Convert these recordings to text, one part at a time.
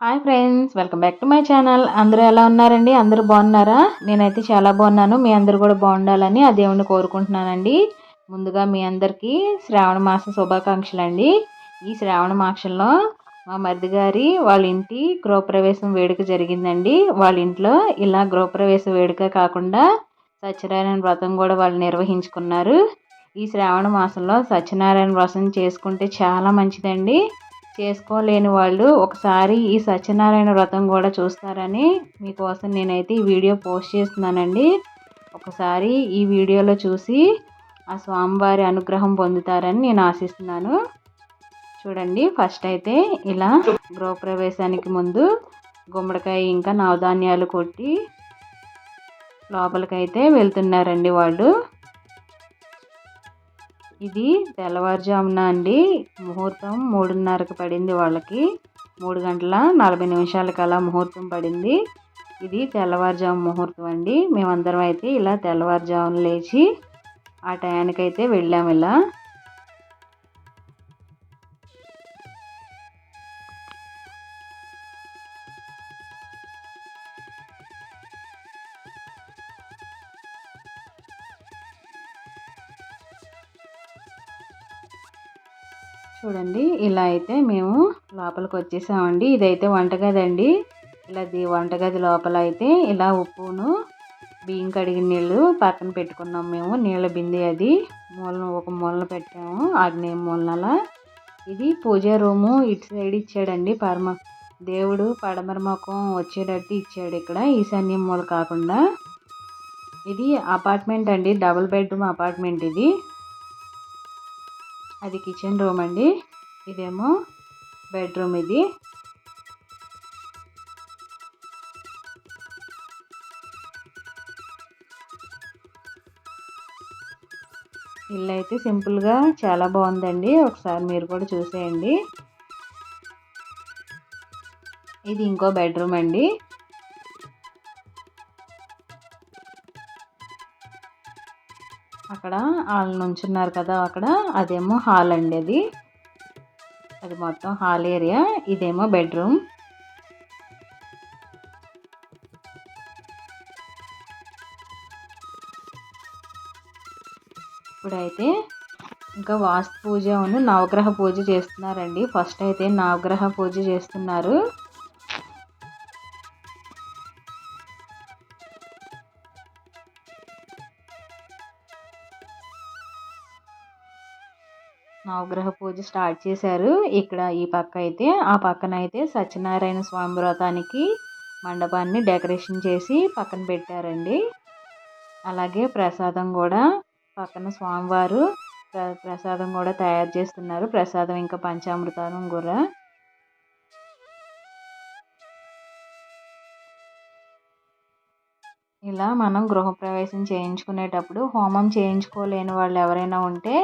Hi friends welcome back to my channel. అందరూ ఎలా ఉన్నారండి? అందరూ బాగున్నారా? నేనైతే చాలా బాగున్నాను. మీ అందరూ కూడా బాగుండాలని ఆ దేవుణ్ణి కోరుకుంటున్నానండి. ముందుగా మీ అందరికీ శ్రావణ మాస శుభాకాంక్షలు అండి ఈ శ్రావణ మాసంలో మా మరిది గారి వాళ్ళ ఇంటి గృహప్రవేశం వేడుక జరిగిందండి. వాళ్ళ ఇంట్లో ఇలా గృహప్రవేశ వేడుక కాకుండా సత్యనారాయణ వ్రతం కూడా వాళ్ళు నిర్వహించుకున్నారు. ఈ శ్రావణ మాసంలో సత్యనారాయణ వ్రతం చేసుకుంటే చాలా మంచిదండి. చేసుకోలేని వాళ్ళు ఒకసారి ఈ సత్యనారాయణ వ్రతం కూడా చూస్తారని మీకోసం నేనైతే ఈ వీడియో పోస్ట్ చేస్తున్నానండి. ఒకసారి ఈ వీడియోలో చూసి ఆ స్వామివారి అనుగ్రహం పొందుతారని నేను ఆశిస్తున్నాను. చూడండి ఫస్ట్ అయితే ఇలా గృహప్రవేశానికి ముందు గుమ్మడికాయ ఇంకా నవధాన్యాలు కొట్టి లోపలికైతే వెళ్తున్నారండి వాళ్ళు. ఇది తెల్లవారుజామున అండి. ముహూర్తం మూడున్నరకు పడింది వాళ్ళకి. మూడు గంటల నలభై నిమిషాలకు అలా ముహూర్తం పడింది. ఇది తెల్లవారుజాము ముహూర్తం అండి. మేమందరం అయితే ఇలా తెల్లవారుజామున లేచి ఆ టయానికైతే వెళ్ళాము ఇలా. చూడండి ఇలా అయితే మేము లోపలికి వచ్చేసామండి. ఇదైతే వంటగది అండి ఇలా వంటగది లోపల అయితే ఇలా ఉప్పును బియ్యం కడిగిన నీళ్ళు పక్కన పెట్టుకున్నాం మేము. నీళ్ళ బిందె అది. మూలన ఒక మూలన పెట్టాము ఆగ్నేయ మూలన ఇది పూజా రూము ఇటు సైడ్ ఇచ్చాడండి పరమ. దేవుడు పడమర ముఖం వచ్చేటట్టు ఇచ్చాడు ఇక్కడ. ఈశాన్యం మూల కాకుండా. ఇది అపార్ట్మెంట్ అండి డబుల్ బెడ్రూమ్ అపార్ట్మెంట్ ఇది. అది కిచెన్ రూమ్ అండి. ఇదేమో బెడ్రూమ్ ఇది. ఇల్లు అయితే సింపుల్గా చాలా బాగుందండి. ఒకసారి మీరు కూడా చూసేయండి. ఇది ఇంకో బెడ్రూమ్ అండి. వాళ్ళు నుంచున్నారు కదా అక్కడ అదేమో హాల్ అండి అది. అది మొత్తం హాల్ ఏరియా ఇదేమో బెడ్రూమ్. ఇప్పుడైతే ఇంకా వాస్తు పూజ నవగ్రహ పూజ చేస్తున్నారండి. ఫస్ట్ అయితే నవగ్రహ పూజ చేస్తున్నారు. నవగ్రహ పూజ స్టార్ట్ చేశారు. ఇక్కడ ఈ పక్క అయితే ఆ పక్కన అయితే సత్యనారాయణ స్వామి వ్రతానికి మండపాన్ని డెకరేషన్ చేసి పక్కన పెట్టారండి. అలాగే ప్రసాదం కూడా పక్కన స్వామివారు ప్రసాదం కూడా తయారు చేస్తున్నారు. ప్రసాదం ఇంకా పంచామృతం కూడా. ఇలా మనం గృహప్రవేశం చేయించుకునేటప్పుడు హోమం చేయించుకోలేని వాళ్ళు ఎవరైనా ఉంటే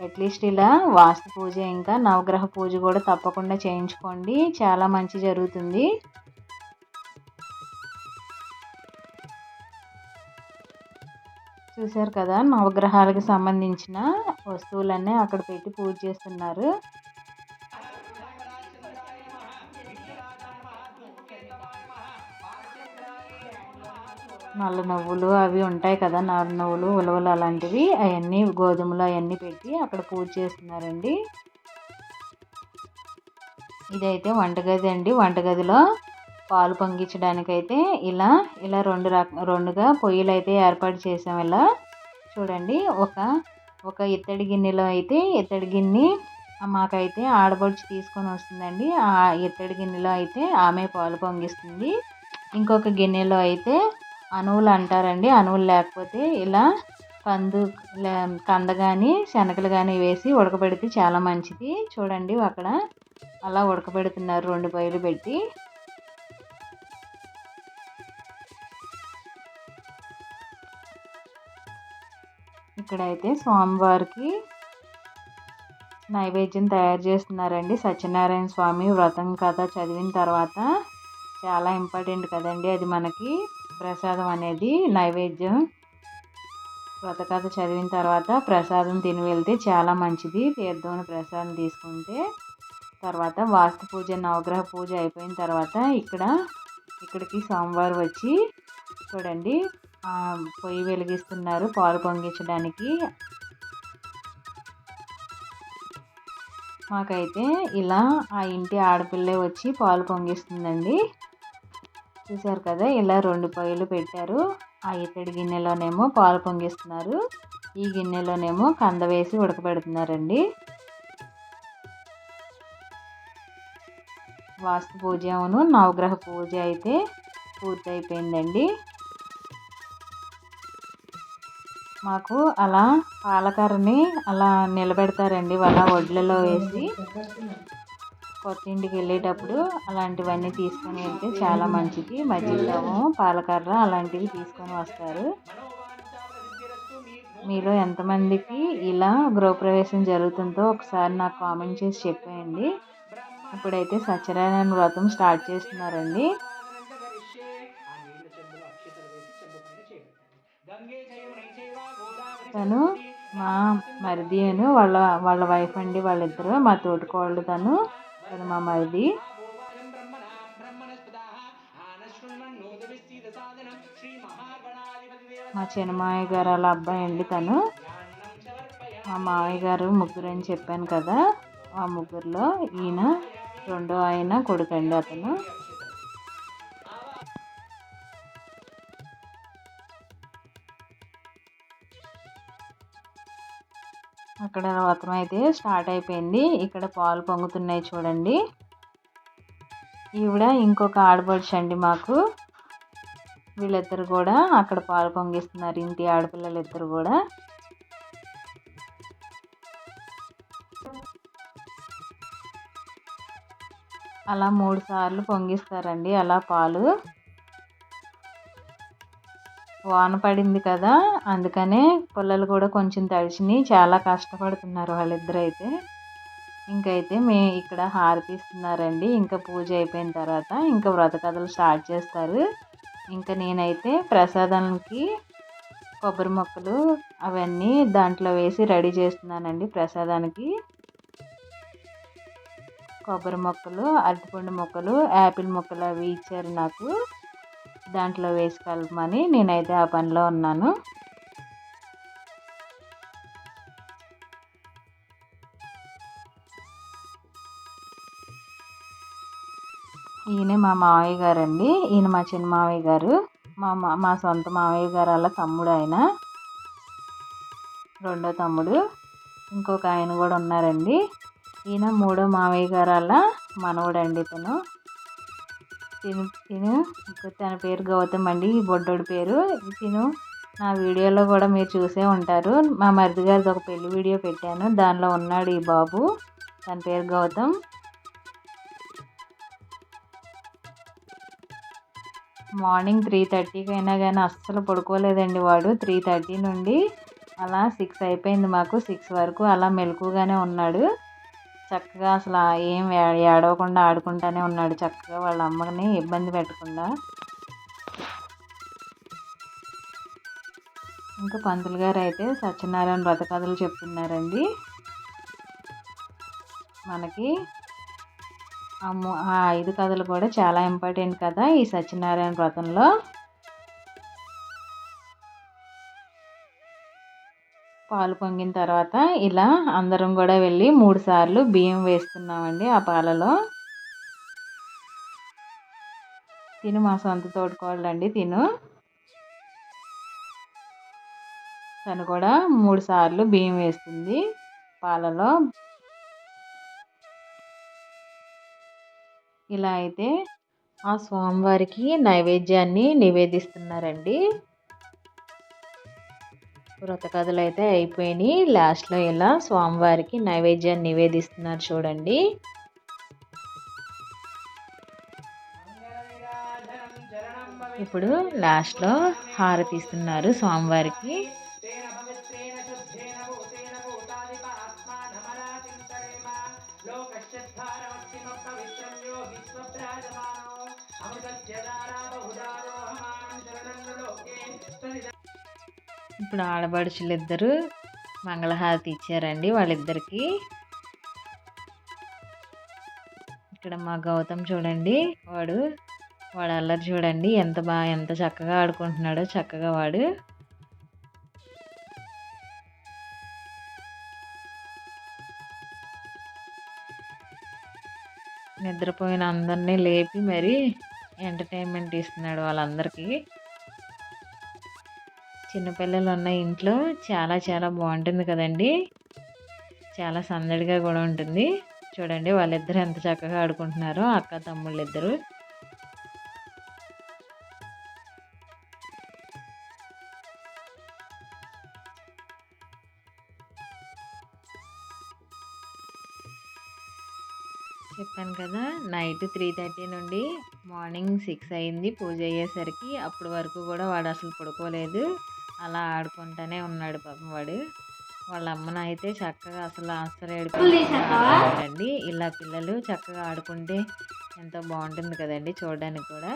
అట్లీస్ట్ ఇలా వాస్తు పూజ ఇంకా నవగ్రహ పూజ కూడా తప్పకుండా చేయించుకోండి. చాలా మంచి జరుగుతుంది. చూశారు కదా నవగ్రహాలకు సంబంధించిన వస్తువులన్నీ అక్కడ పెట్టి పూజ చేస్తున్నారు. నల్ల నువ్వులు అవి ఉంటాయి కదా నల్ల నువ్వులు ఉలవలు అలాంటివి అవన్నీ గోధుమలు అవన్నీ పెట్టి అక్కడ పూజ చేస్తున్నారండి. ఇదైతే వంటగది అండి. వంటగదిలో పాలు పొంగించడానికైతే ఇలా ఇలా రెండు రక రెండుగా పొయ్యిలు అయితే ఏర్పాటు చేసాం ఇలా. చూడండి ఒక ఒక ఇత్తడి గిన్నెలో అయితే ఇత్తడి గిన్నె మాకైతే ఆడబడుచు తీసుకొని వస్తుందండి. ఆ ఇత్తడి గిన్నెలో అయితే ఆమె పాలు పొంగిస్తుంది. ఇంకొక గిన్నెలో అయితే అణువులు అంటారండి. అణువులు లేకపోతే ఇలా కందు కంద కానీ శనగలు కానీ వేసి ఉడకబెడితే చాలా మంచిది. చూడండి అక్కడ. అలా ఉడకబెడుతున్నారు రెండు బయలు పెట్టి. ఇక్కడైతే స్వామివారికి నైవేద్యం తయారు చేస్తున్నారండి. సత్యనారాయణ స్వామి వ్రతం కథ చదివిన తర్వాత. చాలా ఇంపార్టెంట్ కదండి అది మనకి. ప్రసాదం అనేది నైవేద్యం. వ్రతకథ చదివిన తర్వాత ప్రసాదం తిని వెళ్తే చాలా మంచిది. తీర్థం ప్రసాదం తీసుకుంటే తర్వాత వాస్తు పూజ నవగ్రహ పూజ అయిపోయిన తర్వాత ఇక్కడ ఇక్కడికి సోమవారం వచ్చి చూడండి పొయ్యి వెలిగిస్తున్నారు పాలు పొంగించడానికి. మాకైతే ఇలా ఆ ఇంటి ఆడపిల్లే వచ్చి పాలు పొంగిస్తుందండి. చూసారు కదా ఇలా రెండు పొయ్యిలు పెట్టారు. ఆ ఇతడి గిన్నెలోనేమో పాలు పొంగిస్తున్నారు. ఈ గిన్నెలోనేమో కంద వేసి ఉడకబెడుతున్నారండి. వాస్తు పూజను నవగ్రహ పూజ అయితే పూర్తయిపోయిందండి. మాకు అలా పాలకర్రని అలా నిలబెడతారండి వాళ్ళ వడ్లలో వేసి. కొత్త ఇంటికి వెళ్ళేటప్పుడు అలాంటివన్నీ తీసుకొని వెళ్తే చాలా మంచిది. మజ్జిగము పాలకర్ర అలాంటివి తీసుకొని వస్తారు. మీలో ఎంతమందికి ఇలా గృహప్రవేశం జరుగుతుందో ఒకసారి నాకు కామెంట్ చేసి చెప్పేయండి. ఇప్పుడైతే సత్యనారాయణ వ్రతం స్టార్ట్ చేస్తున్నారండి. తను మా మరిది అని వాళ్ళ వాళ్ళ వైఫ్ అండి వాళ్ళిద్దరు మా తోటికోళ్ళు తను. తను మా మా చిన్నమాయ గారు వాళ్ళ అబ్బాయి అండి తను. మా మామయ్య గారు ముగ్గురు అని చెప్పాను కదా ఆ ముగ్గురులో ఈయన రెండో ఆయన కొడుకండి అతను. ఇక్కడ వ్రతం అయితే స్టార్ట్ అయిపోయింది. ఇక్కడ పాలు పొంగుతున్నాయి చూడండి. ఈవిడ ఇంకొక ఆడపడుచు అండి మాకు. వీళ్ళిద్దరు కూడా అక్కడ పాలు పొంగిస్తున్నారు. ఇంటి ఆడపిల్లలు ఇద్దరు కూడా. అలా మూడు సార్లు పొంగిస్తారండి అలా పాలు. వాన పడింది కదా అందుకనే పుల్లలు కూడా కొంచెం తడిచినాయి. చాలా కష్టపడుతున్నారు వాళ్ళిద్దరు అయితే ఇంకైతే మే ఇక్కడ హారతి ఇస్తున్నారండి ఇంకా పూజ అయిపోయిన తర్వాత ఇంకా వ్రత కథలు స్టార్ట్ చేస్తారు. ఇంకా నేనైతే ప్రసాదానికి కొబ్బరి మొక్కలు అవన్నీ దాంట్లో వేసి రెడీ చేస్తున్నానండి ప్రసాదానికి. కొబ్బరి మొక్కలు అరటిపండు మొక్కలు యాపిల్ మొక్కలు అవి ఇచ్చారు నాకు. దాంట్లో వేసి కలపమని నేనైతే ఆ పనిలో ఉన్నాను. ఈయన మా మావయ్య గారు అండి ఈయన మా చిన్న మావయ్య గారు. మా మా సొంత మావయ్య గారు అలా తమ్ముడు ఆయన. రెండో తమ్ముడు. ఇంకొక ఆయన కూడా ఉన్నారండి. ఈయన మూడో మావయ్య గారు అలా మనవడండి ఇతను తిను తిను. తన పేరు గౌతమ్ అండి ఈ బొడ్డోడి పేరు. తిను. నా వీడియోలో కూడా మీరు చూసే ఉంటారు. మా మరిది గారిది ఒక పెళ్ళి వీడియో పెట్టాను. దానిలో ఉన్నాడు ఈ బాబు. తన పేరు గౌతమ్. మార్నింగ్ త్రీ థర్టీకి అయినా కానీ అస్సలు పడుకోలేదండి వాడు. త్రీ థర్టీ నుండి అలా సిక్స్ అయిపోయింది మాకు. సిక్స్ వరకు అలా మెలకుగానే ఉన్నాడు. చక్కగా అసలు ఏం ఏడవకుండా ఆడుకుంటానే ఉన్నాడు చక్కగా వాళ్ళ అమ్మని ఇబ్బంది పెట్టకుండా. ఇంకా పంతులు గారు అయితే సత్యనారాయణ వ్రత కథలు చెప్తున్నారండి. మనకి ఆ ఐదు కథలు కూడా చాలా ఇంపార్టెంట్ కదా ఈ సత్యనారాయణ వ్రతంలో. పాలు పొంగిన తర్వాత ఇలా అందరం కూడా వెళ్ళి మూడు సార్లు బియ్యం వేస్తున్నామండి ఆ పాలలో. తిను మా సొంత తోడుకోవాలండి తిను. తను కూడా మూడు సార్లు బియ్యం వేస్తుంది పాలలో. ఇలా అయితే ఆ స్వామివారికి నైవేద్యాన్ని నివేదిస్తున్నారండి. వ్రత కథలు అయితే అయిపోయినాయి. లాస్ట్లో ఇలా స్వామివారికి నైవేద్యాన్ని నివేదిస్తున్నారు చూడండి. ఇప్పుడు లాస్ట్లో హారతి ఇస్తున్నారు స్వామివారికి. ఇప్పుడు ఆడపడుచులు ఇద్దరు మంగళహారతి ఇచ్చారండి వాళ్ళిద్దరికి. ఇక్కడ మా గౌతమ్ చూడండి వాడు వాడు అల్లరి చూడండి ఎంత బాగా ఎంత చక్కగా ఆడుకుంటున్నాడో చక్కగా వాడు. నిద్రపోయిన అందరినీ లేపి మరి ఎంటర్టైన్మెంట్ ఇస్తున్నాడు వాళ్ళందరికీ. చిన్నపిల్లలు ఉన్న ఇంట్లో చాలా చాలా బాగుంటుంది కదండి. చాలా సందడిగా కూడా ఉంటుంది. చూడండి వాళ్ళిద్దరూ ఎంత చక్కగా ఆడుకుంటున్నారో అక్క తమ్ముళ్ళు ఇద్దరు చెప్పాను కదా నైట్ త్రీ థర్టీ నుండి మార్నింగ్ సిక్స్ అయింది. పూజ అయ్యేసరికి అప్పటి వరకు కూడా వాడు అసలు పడుకోలేదు. అలా ఆడుకుంటూనే ఉన్నాడు పాపం వాడు. వాళ్ళ అమ్మను అయితే చక్కగా అసలు ఏడుపుండి ఇలా పిల్లలు చక్కగా ఆడుకుంటే ఎంతో బాగుంటుంది కదండి చూడడానికి కూడా.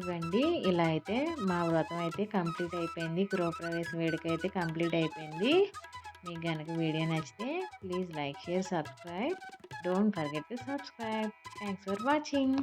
ఇవ్వండి ఇలా అయితే మా వ్రతం అయితే కంప్లీట్ అయిపోయింది. గృహప్రవేశ వేడుక అయితే కంప్లీట్ అయిపోయింది. మీకు కనుక వీడియో నచ్చితే please like share subscribe. Don't forget to subscribe. Thanks for watching.